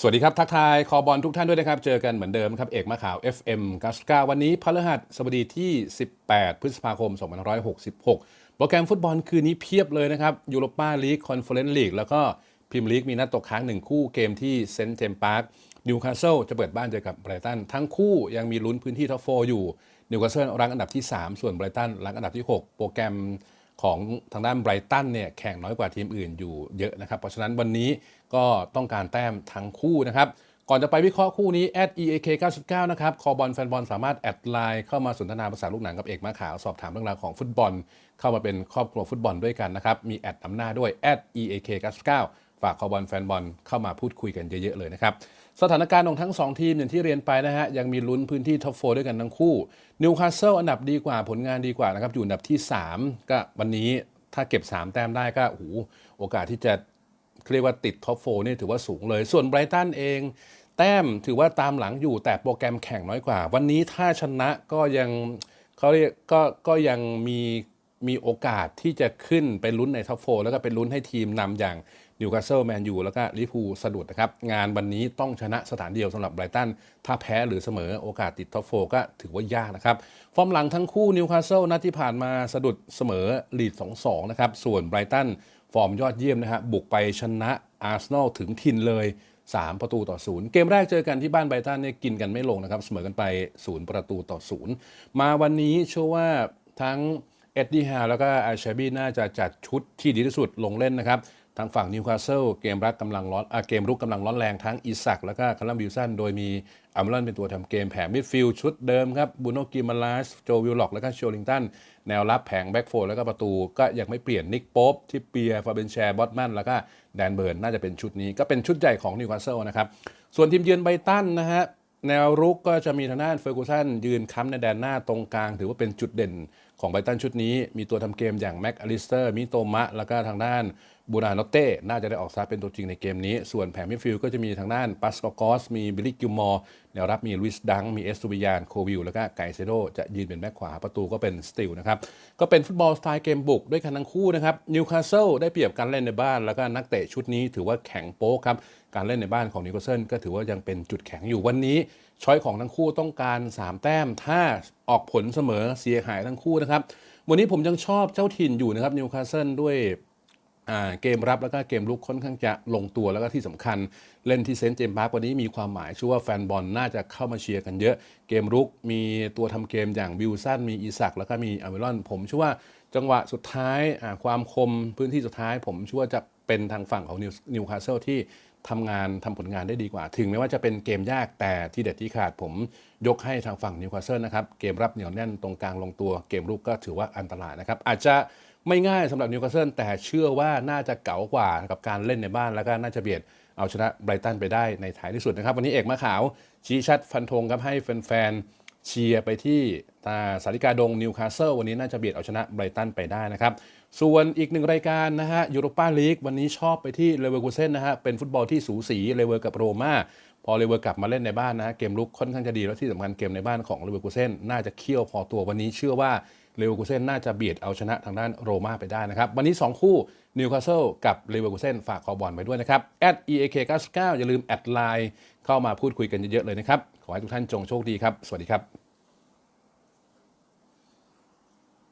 สวัสดีครับ ทักทายคอบอลทุกท่านด้วยนะครับ เจอกันเหมือนเดิมครับ เอกมะข่าว FM 99วันนี้พฤหัสบดีที่ 18 พฤษภาคม 2566 โปรแกรมฟุตบอลคืนนี้เพียบเลยนะครับยูโรปาลีกคอนเฟอเรนซ์ลีกแล้วก็พรีเมียร์ลีกมีนัดตกค้างหนึ่งคู่เกมที่เซนต์เจมส์พาร์คนิวคาสเซิลจะเปิดบ้านเจอกับไบรตันทั้งคู่ยังมีลุ้นพื้นที่ท็อปโฟอยู่นิวคาสเซิลรังอันดับที่ 3 ส่วนไบรตันรังอันดับที่ 6 โปรแกรม ของทางด้านไบรตันเนี่ยแข่งน้อยกว่าทีมอื่นอยู่เยอะนะครับ เพราะฉะนั้นวันนี้ก็ต้องการแต้มทั้งคู่นะครับก่อนจะไปวิเคราะห์คู่นี้ @eak 99นะครับ คอบอลแฟนบอลสามารถแอดไลน์เข้ามาสนทนาภาษาลูกหนังกับเอกมาขาว สอบถามเรื่องราวของฟุตบอล เข้ามาเป็นครอบครัวฟุตบอลด้วยกันนะครับ มีแอดนำหน้าด้วย @eak 99 ฝากคอบอลแฟนบอลเข้ามาพูดคุยกันเยอะๆเลยนะครับ สถานการณ์ของทั้ง 2 ทีมอย่างที่เรียนไปนะฮะ ยังมีลุ้นพื้นที่ท็อปโฟด้วยกันทั้งคู่นิวคาสเซิลอันดับดีกว่าผลงานดีกว่านะครับ อยู่อันดับที่ 3 ก็วันนี้ถ้าเก็บ 3 แต้มได้ก็โอ้โหโอกาสที่จะเรียกว่าติดท็อปโฟนี่ถือว่าสูงเลย ส่วนไบรตันเอง แต้มถือว่าตามหลังอยู่แต่โปรแกรมแข่งน้อยกว่า วันนี้ถ้าชนะก็ยังเขาเรียกก็ก็ยังมี มีโอกาสที่จะขึ้นไปลุ้นในท็อปโฟแล้วก็เป็นลุ้นให้ทีมนำอย่างนิวคาสเซิลแมนยูแล้วก็ลิเวอร์พูสะดุดนะครับ งานวันนี้ต้องชนะสถานเดียวสำหรับไบรตัน ถ้าแพ้หรือเสมอโอกาสติดท็อปโฟก็ถือว่ายากนะครับ ฟอร์มหลังทั้งคู่นิวคาสเซิลนัดที่ผ่านมาสะดุดเสมอลีด 2-2 นะครับ ส่วนไบรตันฟอร์มยอดเยี่ยมนะฮะบุกไปชนะอาร์เซนอลถึงทินเลย 3 ประตูต่อศูนย์เกมแรกเจอกันที่บ้านไบรตันเนี่ยกินกันไม่ลงนะครับเสมอกันไป 0 ประตูต่อศูนย์มาวันนี้เชื่อว่าทั้ง เอ็ดดี้ฮาแล้วก็อาชบีน่าจะจัดชุดที่ดีที่สุดลงเล่นนะครับทางฝั่งนิวคาสเซิลเกมรักกำลังร้อนอเกมรุกกำลังร้อนแรงทั้งอิสัก แล้วก็คาร์ลัมบิลสัน โดยมีอัมรอนเป็นตัวทำเกมแผงมิดฟิลด์ชุดเดิมครับบูโนกิมาลาสโจวิลล็อก แล้วก็โชลิงตัน แนวรับแผงแบ็กโฟร์แล้วก็ประตูก็ยังไม่เปลี่ยนนิกโป๊ปที่เปียฟาเบนแชร์บอตแมนแล้วก็แดนเบิร์นน่าจะเป็นชุดนี้ ก็เป็นชุดใหญ่ของนิวคาสเซิลนะครับส่วนทีมเยือนไบตันนะฮะ แนวรุกก็จะมีทางด้านเฟอร์กูสันยืนค้ำในแดนหน้าตรงกลาง ถือว่าเป็นจุดเด่นของไบตันชุดนี้ มีตัวทำเกมอย่างแม็กอลิสเตอร์มิโตมะ แล้วก็ทางด้าน บูราโนเต้น่าจะได้ออกสตาร์ทเป็นตัวจริงในเกมนี้ ส่วนแผงมิดฟิลด์ก็จะมีทางด้านปัสกอกอสมีบิลลี่กิลมอร์แนวรับมีลุยส์ดัง มีเอสตูบิยาน โควิล แล้วก็ไกเซโดจะยืนเป็นแบ็คขวา ประตูก็เป็นสติลนะครับ ก็เป็นฟุตบอลสไตล์เกมบุกด้วยกันทั้งคู่นะครับนิวคาสเซิลได้เปรียบการเล่นในบ้าน แล้วก็นักเตะชุดนี้ถือว่าแข็งโป๊กครับ การเล่นในบ้านของนิวคาสเซิลก็ถือว่ายังเป็นจุดแข็งอยู่วันนี้ช้อยของทั้งคู่ต้องการ 3 แต้ม ถ้าออกผลเสมอเสียหายทั้งคู่นะครับวันนี้ผมยังชอบเจ้าถิ่นอยู่นะครับนิวคาสเซิลด้วย เกมรับแล้วก็เกมลุกค่อนข้างจะลงตัวแล้วก็ที่สำคัญ เล่นที่เซนต์เจมส์พาร์ควันนี้มีความหมายชื่อว่าแฟนบอลน่าจะเข้ามาเชียร์กันเยอะ เกมรุกมีตัวทำเกมอย่างวิลสันมีอีสักแล้วก็มีอเมรอน ผมเชื่อว่าจังหวะสุดท้ายความคมพื้นที่สุดท้าย ผมเชื่อว่าจะเป็นทางฝั่งของนิวคาสเซิลที่ทำงานทำผลงานได้ดีกว่า ถึงแม้ว่าจะเป็นเกมยากแต่ที่เด็ดที่ขาดผมยกให้ทางฝั่งนิวคาสเซิลนะครับ เกมรับเหนียวแน่นตรงกลางลงตัว เกมรุกก็ถือว่าอันตรายนะครับ อาจจะ ไม่ง่ายสำหรับนิวคาสเซิลแต่เชื่อว่าน่าจะเก๋ากว่ากับการเล่นในบ้านแล้วก็น่าจะเบียดเอาชนะไบรตันไปได้ในท้ายที่สุดนะครับ วันนี้เอกมาขาวชี้ชัดฟันธงครับให้แฟนๆเชียร์ไปที่ตาสาริกาดงนิวคาสเซิลวันนี้น่าจะเบียดเอาชนะไบรตันไปได้นะครับ ส่วนอีกหนึ่งรายการนะฮะยูโรปาลีกวันนี้ชอบไปที่เลเวอร์คูเซนนะฮะเป็นฟุตบอลที่สูสีเลเวอร์กับโรม่าพอเลเวอร์กลับมาเล่นในบ้านนะฮะเกมลุกค่อนข้างจะดีแล้วที่สำคัญเกมในบ้านของเลเวอร์คูเซนน่าจะเคี่ยวพอตัววันนี้เชื่อว่า เลเวอร์คูเซนน่าจะเบียดเอาชนะทางด้านโรม่าไปได้นะครับ วันนี้ 2 คู่นิวคาสเซิลกับเลเวอร์คูเซนฝากคอบอลไปด้วยนะครับ @eak99 อย่าลืมแอดไลน์เข้ามาพูดคุยกันเยอะๆเลยนะครับ ขอให้ทุกท่านจงโชคดีครับ สวัสดีครับ